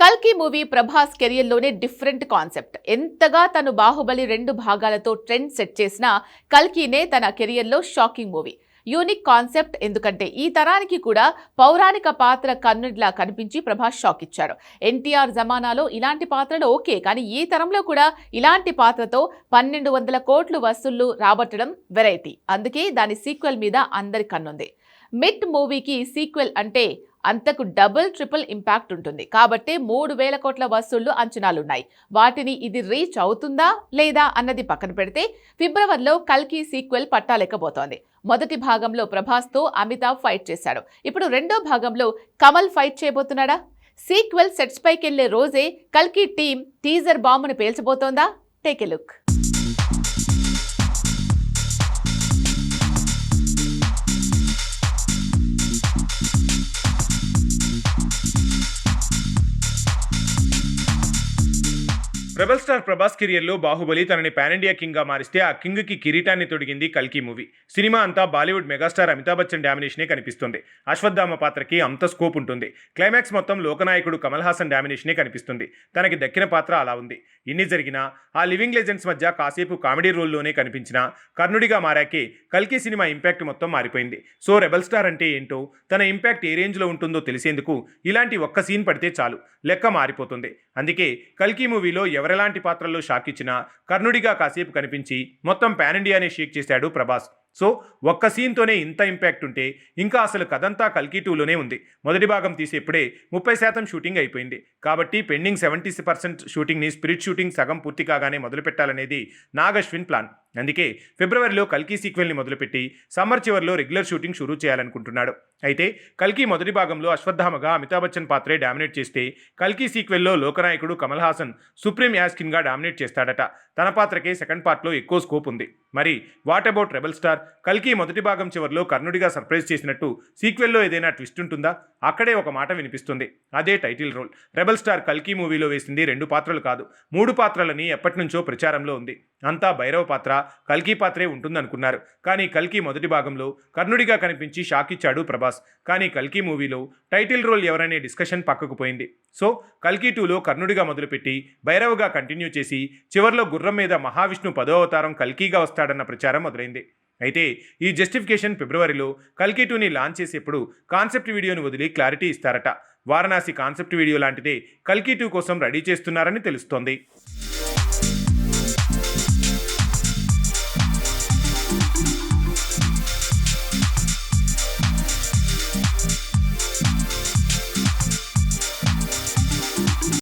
కల్కి మూవీ ప్రభాస్ కెరియర్లోనే different concept. ఎంతగా తను బాహుబలి రెండు భాగాలతో ట్రెండ్ సెట్ చేసినా కల్కినే తన కెరియర్లో షాకింగ్ మూవీ. యూనిక్ కాన్సెప్ట్ ఎందుకంటే ఈ తరానికి కూడా పౌరాణిక పాత్ర కన్నుడిలా కనిపించి ప్రభాస్ షాక్ ఇచ్చారు. ఎన్టీఆర్ జమానాలో ఇలాంటి పాత్రలు ఓకే కానీ ఈ తరంలో కూడా ఇలాంటి పాత్రతో పన్నెండు వందల కోట్లు వసూళ్ళు రాబట్టడం వెరైటీ. అందుకే దాని సీక్వెల్ మీద అందరి కన్నుంది. మిట్ మూవీకి సీక్వెల్ అంటే అంతకు డబుల్ ట్రిపుల్ ఇంపాక్ట్ ఉంటుంది. కాబట్టి మూడు వేల కోట్ల వసూళ్ళు అంచనాలున్నాయి. వాటిని ఇది రీచ్ అవుతుందా లేదా అన్నది పక్కన పెడితే ఫిబ్రవరిలో కల్కి సీక్వెల్ పట్టాలేకపోతోంది. మొదటి భాగంలో ప్రభాస్తో అమితాబ్ ఫైట్ చేశాడు. ఇప్పుడు రెండో భాగంలో కమల్ ఫైట్ చేయబోతున్నాడా? సీక్వెల్ సెట్స్ పైకి వెళ్ళే రోజే కల్కి టీం టీజర్ బాంబును పేల్చబోతోందా? Take a look. Rebel star Prabhas కెరియర్లో బాహుబలి తనని పాన్ ఇండియా కింగ్గా మారిస్తే ఆ కింగ్కి కిరీటాన్ని తొడిగింది కల్కి మూవీ. సినిమా అంతా బాలీవుడ్ మెగాస్టార్ అమితాబ్ బచ్చన్ డామినేషనే కనిపిస్తుంది. అశ్వత్థామ పాత్రకి అంత స్కోప్ ఉంటుంది. క్లైమాక్స్ మొత్తం లోకనాయకుడు కమల్ హాసన్ డామినేషనే కనిపిస్తుంది. తనకి దక్కిన పాత్ర అలా ఉంది. ఇన్ని జరిగినా ఆ లివింగ్ లెజెండ్స్ మధ్య కాసేపు కామెడీ రోల్లోనే కనిపించిన కర్ణుడిగా మారాకే కల్కి సినిమా ఇంపాక్ట్ మొత్తం మారిపోయింది. సో రెబల్ స్టార్ అంటే ఏంటో తన ఇంపాక్ట్ ఏ రేంజ్లో ఉంటుందో తెలిసేందుకు ఇలాంటి ఒక్క సీన్ పడితే చాలు. లెక్క మారిపోతుంది. అందుకే కల్కి మూవీలో ఎవరెలాంటి పాత్రల్లో షాక్ ఇచ్చినా కర్ణుడిగా కాసేపు కనిపించి మొత్తం పాన్ ఇండియానే షేక్ చేశాడు ప్రభాస్. సో ఒక్క సీన్తోనే ఇంత ఇంపాక్ట్ ఉంటే ఇంకా అసలు కథంతా కల్కి టూలోనే ఉంది. మొదటి భాగం తీసేప్పుడే ముప్పై శాతం షూటింగ్ అయిపోయింది. కాబట్టి పెండింగ్ సెవెంటీ పర్సెంట్ షూటింగ్ని స్పిరిట్ షూటింగ్ సగం పూర్తి కాగానే మొదలు పెట్టాలనేది నాగశ్విన్ ప్లాన్. అందుకే ఫిబ్రవరిలో కల్కి సీక్వెల్ని మొదలుపెట్టి సమ్మర్ చివర్లో రెగ్యులర్ షూటింగ్ షురూ చేయాలనుకుంటున్నాడు. అయితే కల్కి మొదటి భాగంలో అశ్వత్థామగా అమితాబ్ బచ్చన్ పాత్రే డామినేట్ చేస్తే కల్కి సీక్వెల్లో లోకనాయకుడు కమల్ హాసన్ సుప్రీం యాస్కిన్గా డామినేట్ చేస్తాడట. తన పాత్రకే సెకండ్ పార్ట్లో ఎక్కువ స్కోప్ ఉంది. మరి వాట్ అబౌట్ రెబల్ స్టార్? కల్కి మొదటి భాగం చివరిలో కర్ణుడిగా సర్ప్రైజ్ చేసినట్టు సీక్వెల్లో ఏదైనా ట్విస్ట్ ఉంటుందా? అక్కడే ఒక మాట వినిపిస్తుంది. అదే టైటిల్ రోల్. రెబల్ స్టార్ కల్కి మూవీలో వేసింది రెండు పాత్రలు కాదు. మూడు పాత్రలని ఎప్పటి నుంచో ప్రచారంలో ఉంది. అంతా భైరవ పాత్ర కల్కి పాత్రే ఉంటుందనుకున్నారు. కానీ కల్కి మొదటి భాగంలో కర్ణుడిగా కనిపించి షాక్ ఇచ్చాడు ప్రభాస్. కానీ కల్కి మూవీలో టైటిల్ రోల్ ఎవరనే డిస్కషన్ పక్కకు పోయింది. సో కల్కి టూలో కర్ణుడిగా మొదలుపెట్టి భైరవగా కంటిన్యూ చేసి చివర్లో గుర్రం మీద మహావిష్ణు పదో అవతారం కల్కీగా వస్తాడన్న ప్రచారం మొదలైంది. అయితే ఈ జస్టిఫికేషన్ ఫిబ్రవరిలో కల్కి టూని లాంచ్ చేసేప్పుడు కాన్సెప్ట్ వీడియోను వదిలి క్లారిటీ ఇస్తారట. వారణాసి కాన్సెప్ట్ వీడియో లాంటిదే కల్కి టూ కోసం రెడీ చేస్తున్నారని తెలుస్తోంది.